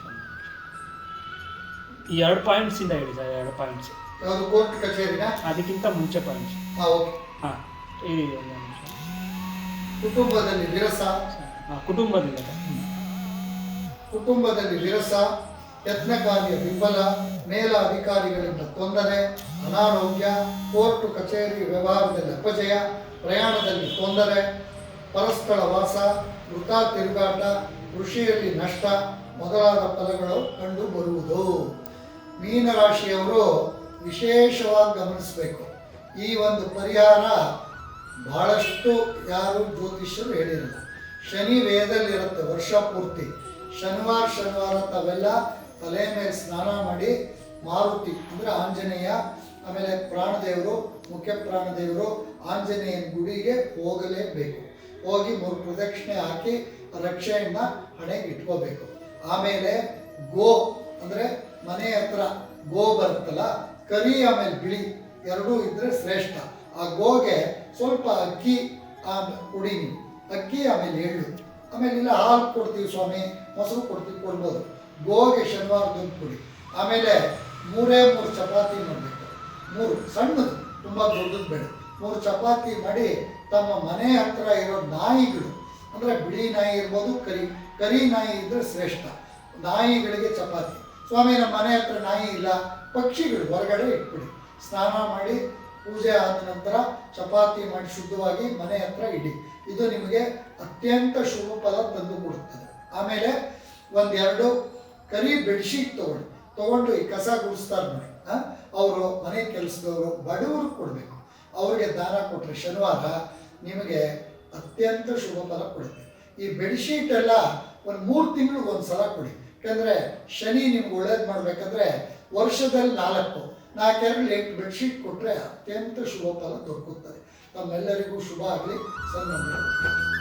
ಈ ಎರಡು ಪಾಯಿಂಟ್ಸ್ ಇಂದ ಹೇಳಿ ಸರ್ ಎರಡು ಪಾಯಿಂಟ್ಸ್. ಯಾವುದು ಕೋರ್ಟ್ ಕಚೇರಿನ? ಅದಕ್ಕಿಂತ ಮುಂಚೆ ಪಾಯಿಂಟ್ಸ್. ಹಾ ಓಕೆ. ಹಾಂ ಹೇಳಿ ಒಂದು ನಿಮಿಷ. ಕುಟುಂಬದಲ್ಲಿ ವಿರಸ ಕುಟುಂಬದಿಂದ ಕುಟುಂಬದಲ್ಲಿ ವಿರಸ ಯತ್ನ ಕಾರ್ಯ ವಿಫಲ, ಮೇಲ ಅಧಿಕಾರಿಗಳಿಂದ ತೊಂದರೆ, ಅನಾರೋಗ್ಯ, ಕೋರ್ಟ್, ಕಚೇರಿ ವ್ಯವಹಾರದಲ್ಲಿ ಅಪಜಯ ಪ್ರಯಾಣದಲ್ಲಿ ತೊಂದರೆ, ಪರಸ್ಪರ ವಾಸ, ಮೃತ, ತಿರುಗಾಟ, ಕೃಷಿಯಲ್ಲಿ ನಷ್ಟ ಮೊದಲಾದ ಫಲಗಳು ಕಂಡು ಬರುವುದು. ಮೀನರಾಶಿಯವರು ವಿಶೇಷವಾಗಿ ಗಮನಿಸಬೇಕು. ಈ ಒಂದು ಪರಿಹಾರ ಬಹಳಷ್ಟು ಯಾರು ಜ್ಯೋತಿಷ್ಯರು ಹೇಳಿರಲ್ಲ ಶನಿ ವೇದಲ್ಲಿರುತ್ತೆ ವರ್ಷ ಪೂರ್ತಿ. ಶನಿವಾರ ಶನಿವಾರ ತಾವೆಲ್ಲ ತಲೆ ಮೇಲೆ ಸ್ನಾನ ಮಾಡಿ ಮಾರುತಿ, ಅಂದರೆ ಆಂಜನೇಯ, ಆಮೇಲೆ ಪ್ರಾಣದೇವರು, ಮುಖ್ಯ ಪ್ರಾಣದೇವರು ಆಂಜನೇಯನ ಗುಡಿಗೆ ಹೋಗಲೇಬೇಕು. ಹೋಗಿ ಮೂರು ಪ್ರದಕ್ಷಿಣೆ ಹಾಕಿ ರಕ್ಷೆಯನ್ನ ಹಣೆಗೆ ಇಟ್ಕೋಬೇಕು. ಆಮೇಲೆ ಗೋ, ಅಂದರೆ ಮನೆ ಹತ್ರ ಗೋ ಬರುತ್ತಲ್ಲ, ಕರಿ ಆಮೇಲೆ ಬಿಳಿ, ಎರಡೂ ಇದ್ರೆ ಶ್ರೇಷ್ಠ. ಆ ಗೋಗೆ ಸ್ವಲ್ಪ ಅಕ್ಕಿ ಕುಡಿ ಅಕ್ಕಿ ಆಮೇಲೆ ಎಳ್ಳು, ಆಮೇಲೆ ಇಲ್ಲ ಹಾಲು ಕೊಡ್ತೀವಿ ಸ್ವಾಮಿ, ಮೊಸರು ಕೊಡ್ತೀವಿ, ಕೊಡ್ಬೋದು. ಗೋಗೆ ದುಡ್ಡು ಕೊಡಿ. ಆಮೇಲೆ ಮೂರೇ ಮೂರು ಚಪಾತಿ ಮಾಡಬೇಕು. ಮೂರು, ಸಣ್ಣದು, ತುಂಬ ದೊಡ್ಡದು ಬೇಡ. ಮೂರು ಚಪಾತಿ ಮಾಡಿ ತಮ್ಮ ಮನೆ ಹತ್ರ ಇರೋ ನಾಯಿಗಳು ಅಂದರೆ ಬಿಳಿ ನಾಯಿ ಇರ್ಬೋದು, ಕರಿ ಕರಿ ನಾಯಿ ಇದ್ರೆ ಶ್ರೇಷ್ಠ. ನಾಯಿಗಳಿಗೆ ಚಪಾತಿ. ಸ್ವಾಮಿ, ನಮ್ಮ ಮನೆ ಹತ್ರ ನಾಯಿ ಇಲ್ಲ, ಪಕ್ಷಿಗಳು ಹೊರಗಡೆ ಇಟ್ಬಿಡಿ. ಸ್ನಾನ ಮಾಡಿ, ಪೂಜೆ ಆದ ನಂತರ ಚಪಾತಿ ಮಾಡಿ ಶುದ್ಧವಾಗಿ ಮನೆ ಹತ್ರ ಇಡಿ. ಇದು ನಿಮಗೆ ಅತ್ಯಂತ ಶುಭ ಫಲ ತಂದು ಕೊಡುತ್ತದೆ. ಆಮೇಲೆ ಒಂದೆರಡು ಕರಿ ಬೆಡ್ಶೀಟ್ ತಗೊಳ್ಳಿ ತಗೊಂಡು ಈ ಕಸ ಗುಡಿಸ್ತಾರೆ ನೋಡಿ ಅವರು ಮನೆ ಕೆಲಸದವರು ಬಡವರು ಕೊಡಬೇಕು. ಅವ್ರಿಗೆ ದಾನ ಕೊಟ್ಟರೆ ಶನಿವಾರ ನಿಮಗೆ ಅತ್ಯಂತ ಶುಭ ಫಲ ಕೊಡುತ್ತೆ. ಈ ಬೆಡ್ಶೀಟ್ ಎಲ್ಲ ಒಂದು ಮೂರು ತಿಂಗಳಿಗೆ ಒಂದು ಸಲ ಕೊಡಿ. ಯಾಕಂದರೆ ಶನಿ ನಿಮ್ಗೆ ಒಳ್ಳೇದು ಮಾಡಬೇಕಂದ್ರೆ ವರ್ಷದಲ್ಲಿ ನಾಲ್ಕು ನಾಲ್ಕೆರಡು ಎಂಟು ಬೆಡ್ಶೀಟ್ ಕೊಟ್ಟರೆ ಅತ್ಯಂತ ಶುಭ ಫಲ ದೊರಕುತ್ತದೆ. ತಮ್ಮೆಲ್ಲರಿಗೂ ಶುಭ ಆಗಲಿ. ಸನ್ಮಾನ